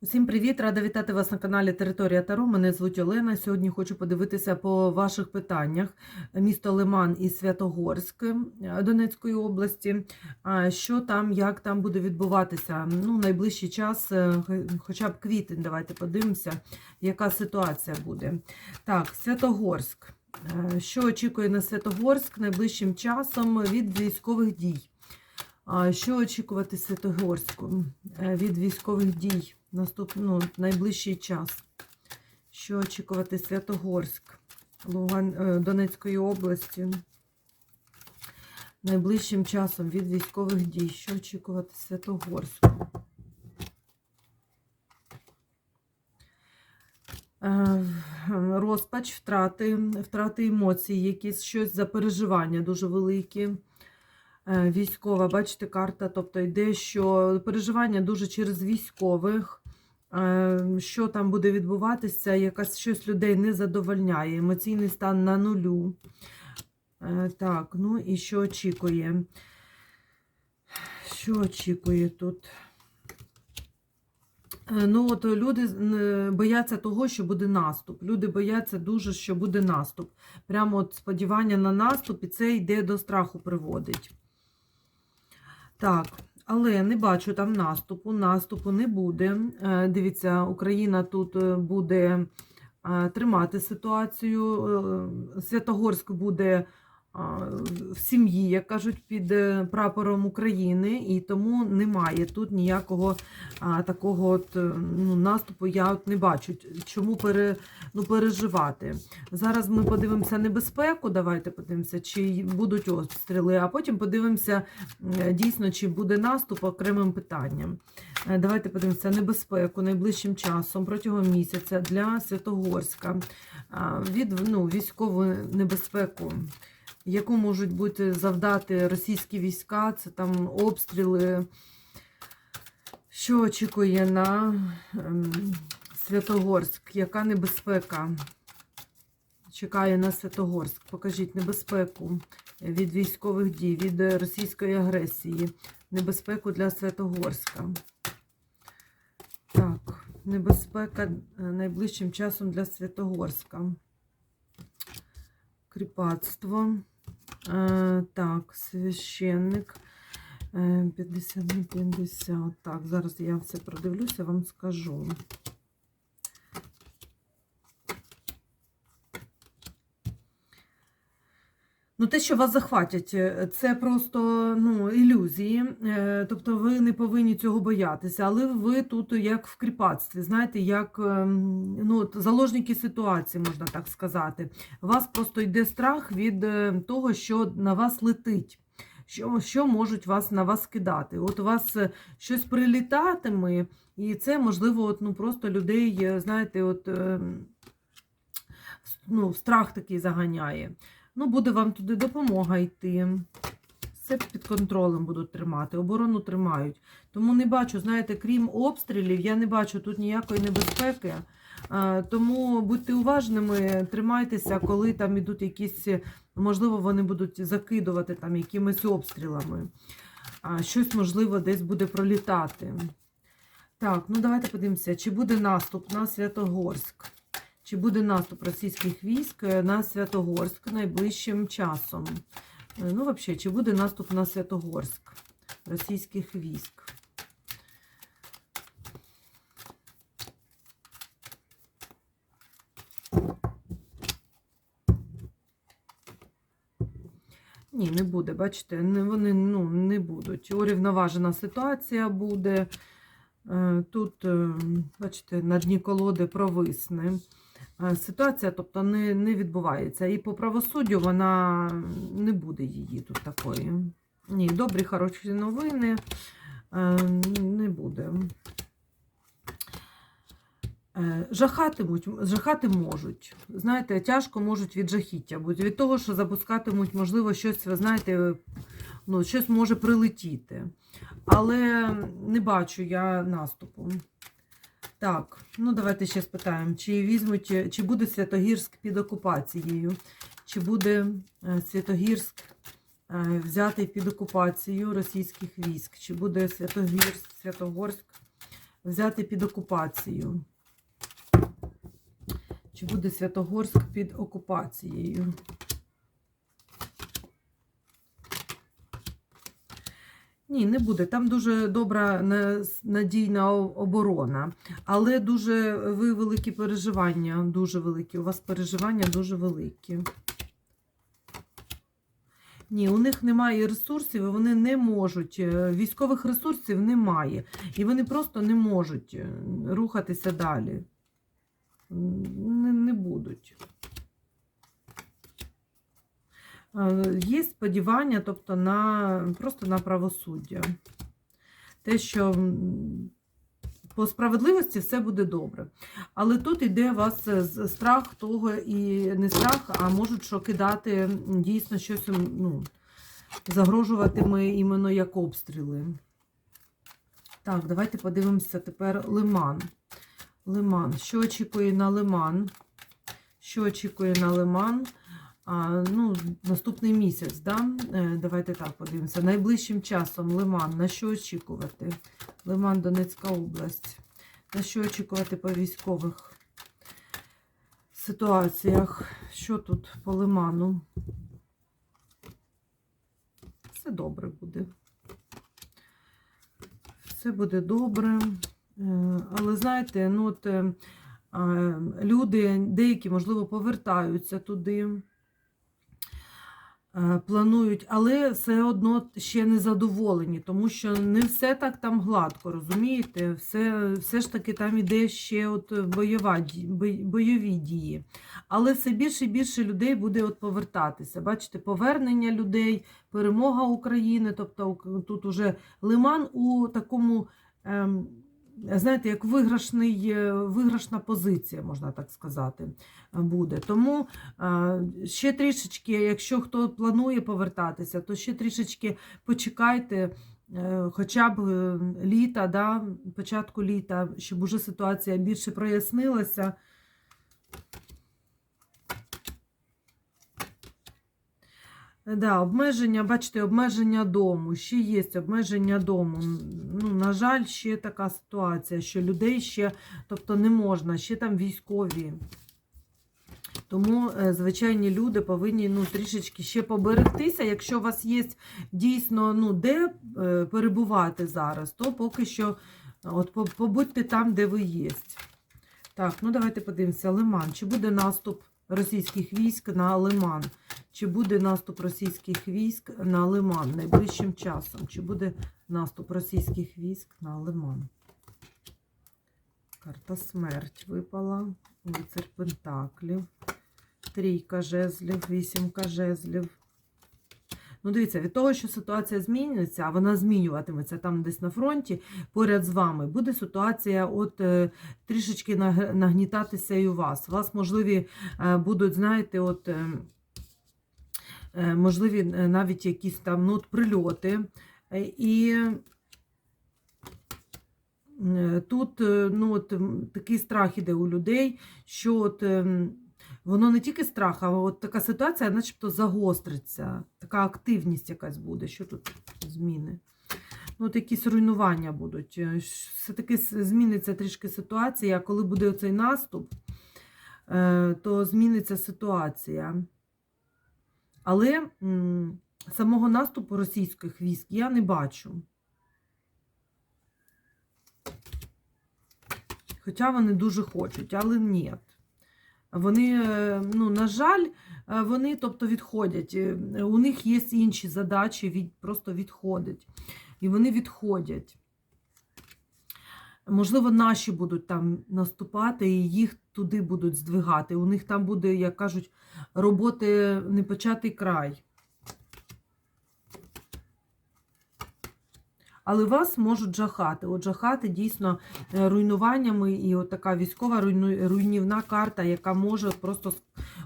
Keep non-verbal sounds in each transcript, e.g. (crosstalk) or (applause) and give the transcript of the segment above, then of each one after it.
Усім привіт! Рада вітати вас на каналі Територія Таро. Мене звуть Олена. Сьогодні хочу подивитися по ваших питаннях. Місто Лиман і Святогорськ е, Донецької області. Що там, як там буде відбуватися? Ну, найближчий час, е, хоча б квітень, давайте подивимося, яка ситуація буде. Так, Святогорськ. Е, Що очікує на Святогорськ найближчим часом від військових дій? Що очікувати Святогорську від військових дій наступну ну, найближчий час? Що очікувати Святогорськ Луган, е, Донецької області? Найближчим часом від військових дій. Що очікувати Святогорську? Е, Розпач, втрати, втрати емоцій, якісь щось за переживання дуже великі. Е, Військова, бачите, карта, тобто йде, що переживання дуже через військових, е, що там буде відбуватися, якась щось людей не задовольняє, емоційний стан на нулю. Е, Так, ну і що очікує? Що очікує тут? Ну, от люди бояться того, що буде наступ. Люди бояться дуже, що буде наступ. Прямо от сподівання на наступ, і це йде до страху приводить. Так, але не бачу там наступу. Наступу не буде. Е, Дивіться, Україна тут е, буде е, тримати ситуацію. Святогорськ буде сім'ї, як кажуть, під е, прапором України, і тому немає тут ніякого такого от, е, ну, наступу. Я от не бачу. Чому пере, ну, переживати? Зараз ми подивимося небезпеку. Давайте подивимося, чи будуть обстріли, а потім подивимося дійсно, чи буде наступ окремим питанням. Е, Давайте подивимося небезпеку найближчим часом протягом місяця для Святогорська від ну, військову небезпеку яку можуть бути завдати російські війська, це там обстріли. Що очікує на ем, Святогорськ? Яка небезпека чекає на Святогорськ? Покажіть небезпеку від військових дій, від російської агресії, небезпеку для Святогорська. Так, небезпека е, найближчим часом для Святогорська. Кріпацтво. Е, так, священник. Е, 50 на 50. Так, зараз я все продивлюся, вам скажу. Ну, те, що вас захватять, е, це просто ну, ілюзії. Е, Тобто ви не повинні цього боятися, але ви тут як в кріпацтві, знаєте, як ем, ну, заложники ситуації, можна так сказати. У вас просто йде страх від е, того, що на вас летить. Що, що можуть вас на вас кидати? От у вас щось прилітатиме, і це, можливо, от, ну, просто людей, знаєте, от, ем, ну, страх такий заганяє. Ну, буде вам туди допомога йти. Все під контролем будуть тримати, оборону тримають. Тому не бачу, знаєте, крім обстрілів, я не бачу тут ніякої небезпеки. Тому будьте уважними, тримайтеся, коли там ідуть якісь, можливо, вони будуть закидувати там якимись обстрілами. Щось, можливо, десь буде пролітати. Так, ну давайте подивимося, чи буде наступ на Святогорськ. Чи буде наступ російських військ е, на Святогорськ найближчим часом? Е, Ну, взагалі, чи буде наступ на Святогорськ російських військ? Ні, не буде, бачите, вони ну, не будуть. Урівноважена ситуація буде. Е, Тут, бачите, на дні колоди провисне. Е, Ситуація, тобто, не, не відбувається. І по правосуддю вона не буде її тут такої. Ні, добрі, хороші новини е, не буде. Е, Жахатимуть, жахати можуть. Знаєте, тяжко можуть від жахіття бути. Від того, що запускатимуть, можливо, щось, ви знаєте, ну, щось може прилетіти. Але не бачу я наступу. Так, ну давайте ще спитаємо, чи візьмуть, чи буде Святогірськ під окупацією, чи буде е, Святогірськ е, взятий під окупацію російських військ, чи буде Святогірськ, Святогорськ взяти під окупацію? Чи буде Святогорськ під окупацією? Ні, не буде. Там дуже добра надійна оборона, але дуже ви великі переживання, дуже великі. У вас переживання дуже великі. Ні, у них немає ресурсів, і вони не можуть. е, Військових ресурсів немає. І вони просто не можуть е, рухатися далі. Не, не будуть. Е, Є сподівання, тобто на просто на правосуддя. Те, що по справедливості все буде добре. Але тут іде у вас е, страх того і не страх, а можуть що кидати дійсно щось ну, загрожуватиме іменно як обстріли. Так, давайте подивимося тепер лиман. Лиман. Що очікує на лиман? Що очікує на лиман? Ну, наступний місяць, да? Е, давайте так подивимося. Найближчим часом Лиман. На що очікувати? Лиман, Донецька область. На що очікувати по військових ситуаціях? Що тут по Лиману? Все добре буде. Все буде добре. Е, Але знаєте, ну от е, люди, деякі, можливо, повертаються туди, планують, але все одно ще не задоволені, тому що не все так там гладко, розумієте? Все, все ж таки там іде ще от бойова, бойові дії. Але все більше і більше людей буде от повертатися. Бачите, повернення людей, перемога України, тобто тут уже лиман у такому. Ем, знаєте, як виграшний, е, виграшна позиція, можна так сказати, е, буде. Тому е, ще трішечки, якщо хто планує повертатися, то ще трішечки почекайте. Хоча б літа, да, початку літа, щоб уже ситуація більше прояснилася. Да, обмеження, бачите, обмеження дому. Ще є обмеження дому. Ну, на жаль, ще така ситуація, що людей ще, тобто не можна, ще там військові. Тому е, звичайні люди повинні ну, трішечки ще поберегтися. Якщо у вас є дійсно ну, де е, перебувати зараз, то поки що от, побудьте там, де ви є. Так, ну давайте подивимося. Лиман. Чи буде наступ російських військ на Лиман? Чи буде наступ російських військ на Лиман найближчим часом? Чи буде наступ російських військ на Лиман? Карта смерть випала. Лицар Пентаклів. Трійка жезлів, вісімка жезлів. Ну, дивіться, від того, що ситуація змінюється, а вона змінюватиметься там десь на фронті, поряд з вами, буде ситуація от е, трішечки нагнітатися і у вас. У вас, можливі, е, будуть, знаєте, от. Е, можливі навіть якісь там ну, от прильоти. І тут ну, от, такий страх іде у людей, що от, ем, воно не тільки страх, а от така ситуація, начебто загостриться, така активність якась буде. Що тут зміни? Ну, от якісь руйнування будуть. Е, Все-таки зміниться трішки ситуація, коли буде оцей наступ, е, то зміниться ситуація. Але самого наступу російських військ я не бачу. Хоча вони дуже хочуть, але ні. Вони, е, ну, на жаль, е, вони тобто відходять. Е, У них є інші задачі, від, просто відходять. І вони відходять. Можливо, наші будуть там наступати і їх туди будуть здвигати. У них там буде, як кажуть, роботи непочатий край. Але вас можуть жахати. От жахати дійсно е, руйнуваннями, і от така військова руйнівна карта, яка може просто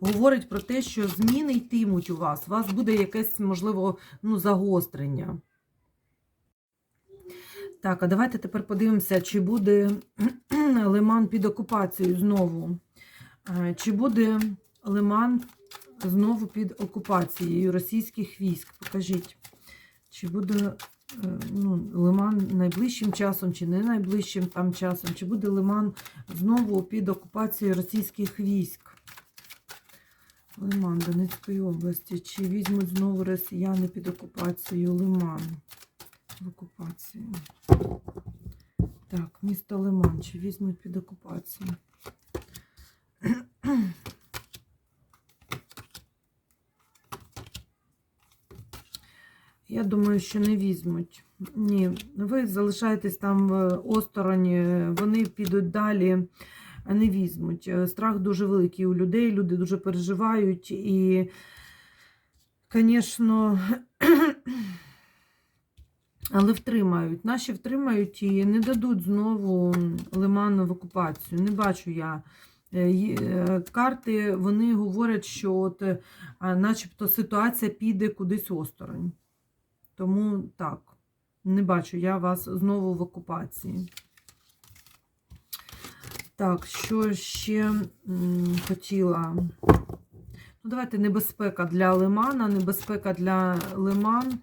говорить про те, що зміни йтимуть у вас. У вас буде якесь, можливо, ну, загострення. Так, а давайте тепер подивимося, чи буде (clears throat) Лиман під окупацією знову. Е, Чи буде Лиман знову під окупацією російських військ? Покажіть. Чи буде ну, лиман найближчим часом, чи не найближчим там часом, чи буде лиман знову під окупацією російських військ. Лиман Донецької області. Чи візьмуть знову росіяни під окупацією Лиман? В окупацію. Так, місто Лиман. Чи візьмуть під окупацію? Я думаю, що не візьмуть. Ні, ви залишаєтесь там осторонь, вони підуть далі, не візьмуть. Страх дуже великий у людей, люди дуже переживають і, звісно, (clears throat) але втримають. Наші втримають і не дадуть знову лиману в окупацію. Не бачу я. Е, е, Карти вони говорять, що от, е, начебто ситуація піде кудись осторонь. Тому так, не бачу я вас знову в окупації. Так, що ще хотіла? Ну, давайте небезпека для Лимана, небезпека для Лиман.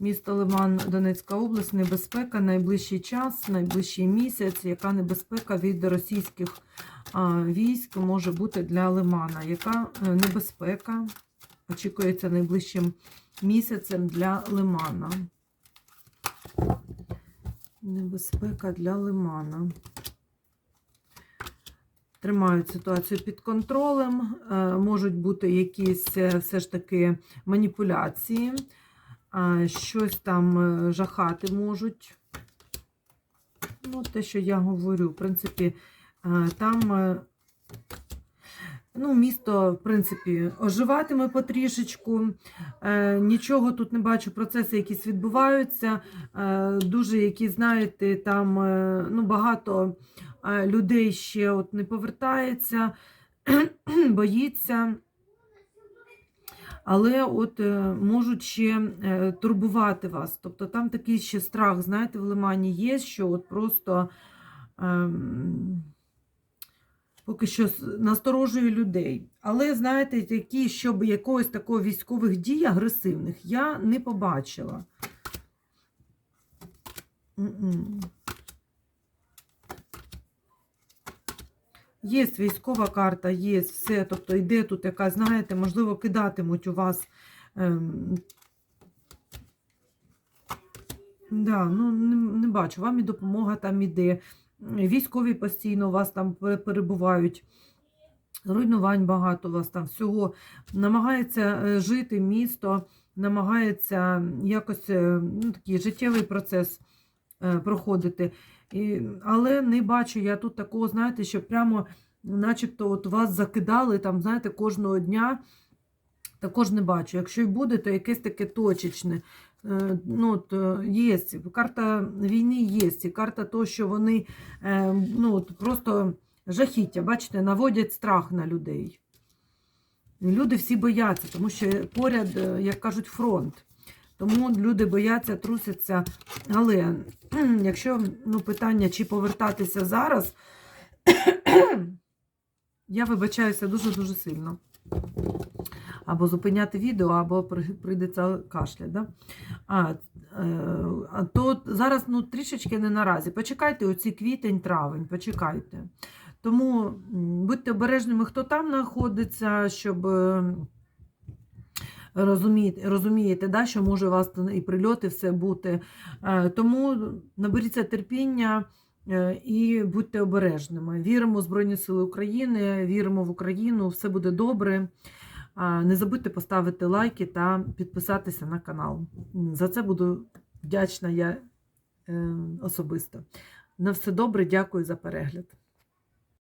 Місто Лиман, Донецька область, небезпека, найближчий час, найближчий місяць. Яка небезпека від російських військ може бути для Лимана? Яка е, небезпека очікується найближчим місяцем для Лимана? Небезпека для Лимана. Тримають ситуацію під контролем, е, можуть бути якісь е, все ж таки маніпуляції, е, щось там жахати можуть. Ну, те, що я говорю, в принципі, там ну, місто, в принципі, оживатиме потрішечку. Е, Нічого тут не бачу, процеси якісь відбуваються. Е, Дуже, які, знаєте, там е, ну, багато е, людей ще от не повертається, (clears throat) боїться. Але от е, можуть ще е, турбувати вас. Тобто там такий ще страх, знаєте, в Лимані є, що от просто ем, поки що насторожує людей. Але, знаєте, такі, щоб якогось такого військових дій агресивних я не побачила. Є військова карта, є все. Тобто йде тут яка, знаєте, можливо, кидатимуть у вас. Ем... Да, ну, не, не бачу. Вам і допомога там іде. Військові постійно у вас там перебувають. Руйнувань багато у вас там всього. Намагається е, жити місто, намагається якось е, ну, такий життєвий процес е, проходити. І, але не бачу я тут такого, знаєте, що прямо начебто от вас закидали там, знаєте, кожного дня. Також не бачу. Якщо й буде, то якесь таке точечне. Е, Ну, е, є. Карта війни є. І карта того, що вони е, ну, просто жахіття, бачите, наводять страх на людей. Люди всі бояться, тому що поряд, як кажуть, фронт. Тому люди бояться, трусяться. Але якщо ну, питання, чи повертатися зараз, я вибачаюся дуже-дуже сильно. Або зупиняти відео, або прийдеться кашляти. Да? А, е, то зараз ну, трішечки не наразі. Почекайте оці квітень, травень, почекайте. Тому будьте обережними, хто там знаходиться, щоб е, розумієте, розумієте да, що може у вас і прильоти все бути. Е, Тому наберіться терпіння е, і будьте обережними. Віримо в Збройні Сили України, віримо в Україну, все буде добре. Не забудьте поставити лайки та підписатися на канал. За це буду вдячна я е, особисто. На все добре, дякую за перегляд.